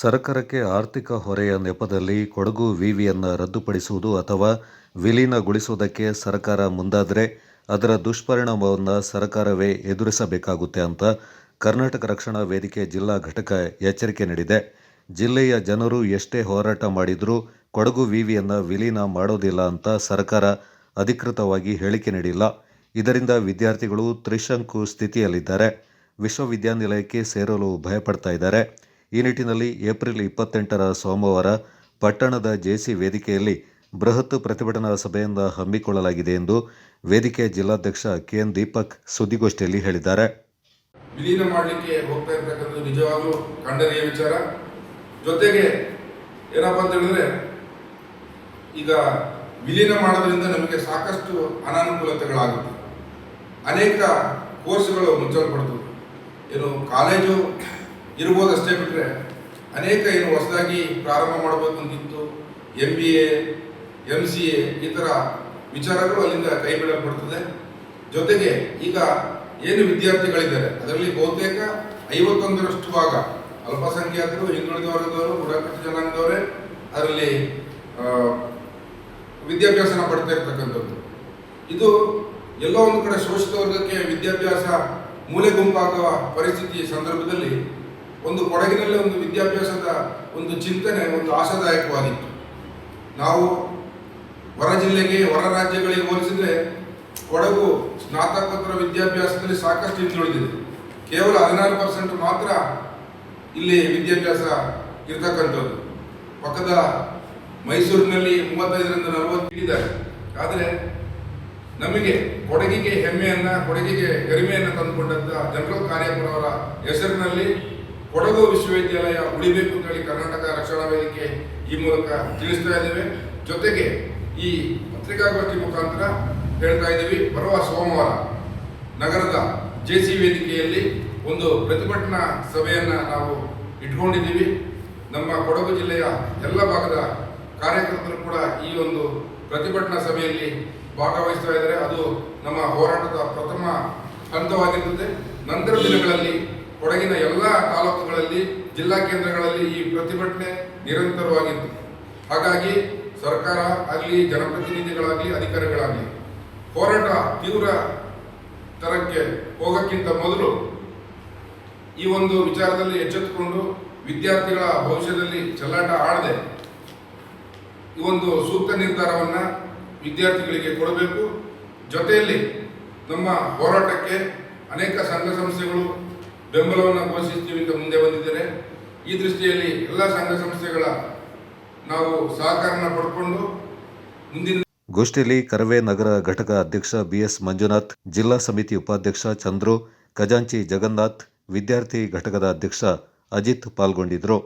ಸರ್ಕಾರಕ್ಕೆ ಆರ್ಥಿಕ ಹೊರೆಯ ನೆಪದಲ್ಲಿ ಕೊಡಗು ವಿವಿಯನ್ನು ರದ್ದುಪಡಿಸುವುದು ಅಥವಾ ವಿಲೀನಗೊಳಿಸುವುದಕ್ಕೆ ಸರ್ಕಾರ ಮುಂದಾದರೆ ಅದರ ದುಷ್ಪರಿಣಾಮವನ್ನು ಸರ್ಕಾರವೇ ಎದುರಿಸಬೇಕಾಗುತ್ತೆ ಅಂತ ಕರ್ನಾಟಕ ರಕ್ಷಣಾ ವೇದಿಕೆ ಜಿಲ್ಲಾ ಘಟಕ ಎಚ್ಚರಿಕೆ ನೀಡಿದೆ. ಜಿಲ್ಲೆಯ ಜನರು ಎಷ್ಟೇ ಹೋರಾಟ ಮಾಡಿದರೂ ಕೊಡಗು ವಿವಿಯನ್ನು ವಿಲೀನ ಮಾಡೋದಿಲ್ಲ ಅಂತ ಸರ್ಕಾರ ಅಧಿಕೃತವಾಗಿ ಹೇಳಿಕೆ ನೀಡಿಲ್ಲ. ಇದರಿಂದ ವಿದ್ಯಾರ್ಥಿಗಳು ತ್ರಿಶಂಕು ಸ್ಥಿತಿಯಲ್ಲಿದ್ದಾರೆ. ವಿಶ್ವವಿದ್ಯಾನಿಲಯಕ್ಕೆ ಸೇರಲು ಭಯಪಡ್ತಾ ಇದ್ದಾರೆ. ಈ ನಿಟ್ಟಿನಲ್ಲಿ ಏಪ್ರಿಲ್ ಇಪ್ಪತ್ತೆಂಟರ ಸೋಮವಾರ ಪಟ್ಟಣದ ಜೆಸಿ ವೇದಿಕೆಯಲ್ಲಿ ಬೃಹತ್ ಪ್ರತಿಭಟನಾ ಸಭೆಯಿಂದ ಹಮ್ಮಿಕೊಳ್ಳಲಾಗಿದೆ ಎಂದು ವೇದಿಕೆ ಜಿಲ್ಲಾಧ್ಯಕ್ಷ ಕೆ ಎನ್ ದೀಪಕ್ ಸುದ್ದಿಗೋಷ್ಠಿಯಲ್ಲಿ ಹೇಳಿದ್ದಾರೆ. ವಿಲೀನ ಮಾಡಲಿಕ್ಕೆ ಹೋಗ್ತಾ ಇರ್ತಕ್ಕಂಥದ್ದು ನಿಜವಾಗ್ಲೂ ವಿಚಾರ. ಜೊತೆಗೆ ಏನಪ್ಪ ಅಂತ ಹೇಳಿದ್ರೆ, ಈಗ ವಿಲೀನ ಮಾಡೋದ್ರಿಂದ ನಮಗೆ ಸಾಕಷ್ಟು ಅನಾನುಕೂಲತೆಗಳಾಗುತ್ತೆ. ಅನೇಕ ಕೋರ್ಸ್ಗಳು ಮುಚ್ಚಲ್ಪಡ್ತವೆ ಏನು ಕಾಲೇಜು ಇರ್ಬೋದಷ್ಟೇ ಬಿಟ್ಟರೆ ಅನೇಕ ಏನು ಹೊಸದಾಗಿ ಪ್ರಾರಂಭ ಮಾಡಬೇಕು ಅಂತಿತ್ತು M B A M C A ಈ ಥರ ವಿಚಾರಗಳು ಅಲ್ಲಿಂದ ಕೈ ಬಿಡಲ್ಪಡ್ತದೆ ಜೊತೆಗೆ ಈಗ ಏನು ವಿದ್ಯಾರ್ಥಿಗಳಿದ್ದಾರೆ, ಅದರಲ್ಲಿ ಬಹುತೇಕ ಐವತ್ತೊಂದರಷ್ಟು ಭಾಗ ಅಲ್ಪಸಂಖ್ಯಾತರು, ಹಿಂದುಳಿದ ವರ್ಗದವರು, ಬುಡಕಟ್ಟು ಜನಾಂಗದವರೇ ಅದರಲ್ಲಿ ವಿದ್ಯಾಭ್ಯಾಸನ ಪಡ್ತಾ ಇರ್ತಕ್ಕಂಥದ್ದು. ಇದು ಎಲ್ಲೋ ಒಂದು ಕಡೆ ಶೋಷಿತ ವರ್ಗಕ್ಕೆ ವಿದ್ಯಾಭ್ಯಾಸ ಮೂಲೆ ಗುಂಪಾಗುವ ಪರಿಸ್ಥಿತಿ ಸಂದರ್ಭದಲ್ಲಿ ಒಂದು ಕೊಡಗಿನಲ್ಲಿ ಒಂದು ವಿದ್ಯಾಭ್ಯಾಸದ ಒಂದು ಚಿಂತನೆ, ಒಂದು ಆಶಾದಾಯಕವಾಗಿತ್ತು. ನಾವು ಹೊರ ಜಿಲ್ಲೆಗೆ, ಹೊರ ರಾಜ್ಯಗಳಿಗೆ ಹೋಲಿಸಿದ್ರೆ ಕೊಡಗು ಸ್ನಾತಕೋತ್ತರ ವಿದ್ಯಾಭ್ಯಾಸದಲ್ಲಿ ಸಾಕಷ್ಟು ಹಿಂದುಳಿದಿದೆ. ಕೇವಲ ಹದಿನಾರು ಪರ್ಸೆಂಟ್ ಮಾತ್ರ ಇಲ್ಲಿ ವಿದ್ಯಾಭ್ಯಾಸ ಇರತಕ್ಕಂಥದ್ದು. ಪಕ್ಕದ ಮೈಸೂರಿನಲ್ಲಿ ಮೂವತ್ತೈದರಿಂದ ನಲವತ್ತು ಇದ್ದಾರೆ. ಆದರೆ ನಮಗೆ ಕೊಡಗಿಗೆ ಹೆಮ್ಮೆಯನ್ನ, ಕೊಡಗಿಗೆ ಗರಿಮೆಯನ್ನು ತಂದುಕೊಂಡಂಥ ಜನರಲ್ ಕಾರ್ಯಪುರ ಅವರ ಹೆಸರಿನಲ್ಲಿ ಕೊಡಗು ವಿಶ್ವವಿದ್ಯಾಲಯ ಉಳಿಬೇಕು ಅಂತ ಹೇಳಿ ಕರ್ನಾಟಕ ರಕ್ಷಣಾ ವೇದಿಕೆ ಈ ಮೂಲಕ ತಿಳಿಸ್ತಾ ಇದ್ದೇವೆ. ಜೊತೆಗೆ ಈ ಪತ್ರಿಕಾಗೋಷ್ಠಿ ಮುಖಾಂತರ ಹೇಳ್ತಾ ಇದ್ದೀವಿ, ಬರುವ ಸೋಮವಾರ ನಗರದ ಜೆ ಸಿ ವೇದಿಕೆಯಲ್ಲಿ ಒಂದು ಪ್ರತಿಭಟನಾ ಸಭೆಯನ್ನು ನಾವು ಇಟ್ಕೊಂಡಿದ್ದೀವಿ. ನಮ್ಮ ಕೊಡಗು ಜಿಲ್ಲೆಯ ಎಲ್ಲ ಭಾಗದ ಕಾರ್ಯಕರ್ತರು ಕೂಡ ಈ ಒಂದು ಪ್ರತಿಭಟನಾ ಸಭೆಯಲ್ಲಿ ಭಾಗವಹಿಸ್ತಾ ಇದ್ದಾರೆ. ಅದು ನಮ್ಮ ಹೋರಾಟದ ಪ್ರಥಮ ಹಂತವಾಗಿರುತ್ತದೆ ನಂತರ ದಿನಗಳಲ್ಲಿ ಕೊಡಗಿನ ಎಲ್ಲ ತಾಲೂಕುಗಳಲ್ಲಿ, ಜಿಲ್ಲಾ ಕೇಂದ್ರಗಳಲ್ಲಿ ಈ ಪ್ರತಿಭಟನೆ ನಿರಂತರವಾಗಿತ್ತು. ಹಾಗಾಗಿ ಸರ್ಕಾರ ಆಗಲಿ, ಜನಪ್ರತಿನಿಧಿಗಳಾಗಲಿ, ಅಧಿಕಾರಿಗಳಾಗಲಿ, ಹೋರಾಟ ತೀವ್ರ ತರಕ್ಕೆ ಹೋಗಕ್ಕಿಂತ ಮೊದಲು ಈ ಒಂದು ವಿಚಾರದಲ್ಲಿ ಎಚ್ಚೆತ್ತುಕೊಂಡು ವಿದ್ಯಾರ್ಥಿಗಳ ಭವಿಷ್ಯದಲ್ಲಿ ಚೆಲ್ಲಾಟ ಆಡದೆ ಈ ಒಂದು ಸೂಕ್ತ ನಿರ್ಧಾರವನ್ನು ವಿದ್ಯಾರ್ಥಿಗಳಿಗೆ ಕೊಡಬೇಕು. ಜೊತೆಯಲ್ಲಿ ನಮ್ಮ ಹೋರಾಟಕ್ಕೆ ಅನೇಕ ಸಂಘ ಸಂಸ್ಥೆಗಳು ಬೆಂಬಲವನ್ನು ಘೋಷಿಸ್ತೀವಿ ಅಂತ ಮುಂದೆ ಬಂದಿದ್ದಾರೆ ಈ ದೃಷ್ಟಿಯಲ್ಲಿ ಎಲ್ಲ ಸಂಘ ಸಂಸ್ಥೆಗಳ ನಾವು ಸಹಕಾರನ ಪಡ್ಕೊಂಡು ಮುಂದಿನ ಗೋಷ್ಠಿಯಲ್ಲಿ ಕರವೇ ನಗರ ಘಟಕ ಅಧ್ಯಕ್ಷ ಬಿಎಸ್ ಮಂಜುನಾಥ್, ಜಿಲ್ಲಾ ಸಮಿತಿ ಉಪಾಧ್ಯಕ್ಷ ಚಂದ್ರು, ಖಜಾಂಚಿ ಜಗನ್ನಾಥ್, ವಿದ್ಯಾರ್ಥಿ ಘಟಕದ ಅಧ್ಯಕ್ಷ ಅಜಿತ್ ಪಾಲ್ಗೊಂಡಿದ್ದರು.